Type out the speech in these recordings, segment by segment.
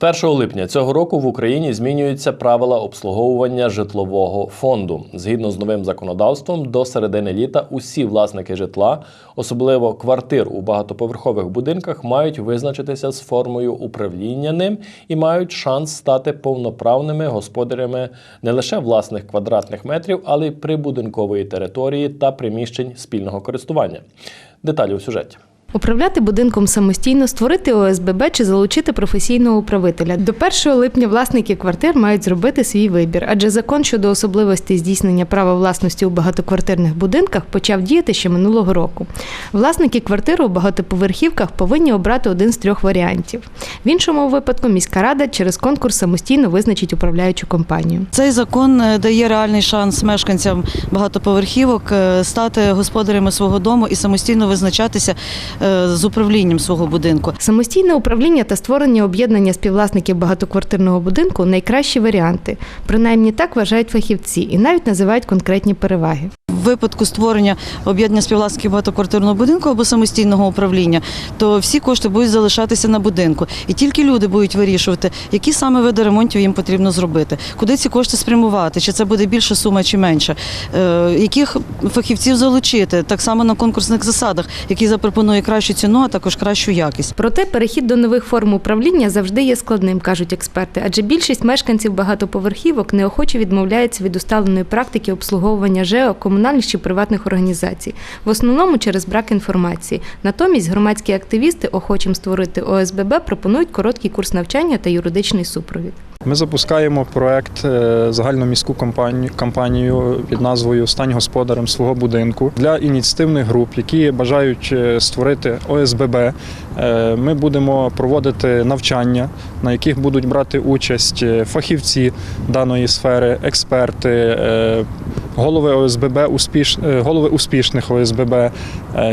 З 1 липня цього року в Україні змінюються правила обслуговування житлового фонду. Згідно з новим законодавством, до середини літа усі власники житла, особливо квартир у багатоповерхових будинках, мають визначитися з формою управління ним і мають шанс стати повноправними господарями не лише власних квадратних метрів, але й прибудинкової території та приміщень спільного користування. Деталі у сюжеті. Управляти будинком самостійно, створити ОСББ чи залучити професійного управителя. До 1 липня власники квартир мають зробити свій вибір, адже закон щодо особливостей здійснення права власності у багатоквартирних будинках почав діяти ще минулого року. Власники квартир у багатоповерхівках повинні обрати один з трьох варіантів. В іншому випадку міська рада через конкурс самостійно визначить управляючу компанію. Цей закон е, дає реальний шанс мешканцям багатоповерхівок е, стати господарями свого дому і самостійно визначатися е, з управлінням свого будинку. Самостійне управління та створення об'єднання співвласників багатоквартирного будинку найкращі варіанти. Принаймні так вважають фахівці і навіть називають конкретні переваги. Випадку створення об'єднання співвласників багатоквартирного будинку або самостійного управління, то всі кошти будуть залишатися на будинку, і тільки люди будуть вирішувати, які саме види ремонтів їм потрібно зробити, куди ці кошти спрямувати, чи це буде більша сума, чи менша, е, яких фахівців залучити, так само на конкурсних засадах, які запропонує кращу ціну, а також кращу якість. Проте перехід до нових форм управління завжди є складним, кажуть експерти, адже більшість мешканців багатоповерхівок неохоче відмовляється від усталеної практики обслуговування ЖЕО комунальних чи приватних організацій, в основному через брак інформації. Натомість громадські активісти, охочим створити ОСББ, пропонують короткий курс навчання та юридичний супровід. Ми запускаємо проект е, загальноміську кампанію, кампанію під назвою Стань господарем свого будинку для ініціативних груп, які бажають е, створити ОСББ. Е, Ми будемо проводити навчання, на яких будуть брати участь фахівці даної сфери, експерти. Голови ОСББ, успіш, е, голови успішних ОСББ, е,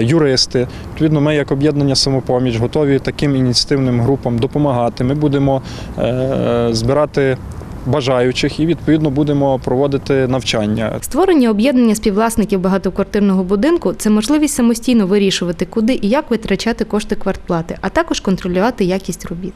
юристи. Відповідно, ми як об'єднання самопоміч готові таким ініціативним групам допомагати. Ми будемо е, збирати бажаючих і відповідно будемо проводити навчання. Створення об'єднання співвласників багатоквартирного будинку це можливість самостійно вирішувати, куди і як витрачати кошти квартплати, а також контролювати якість робіт.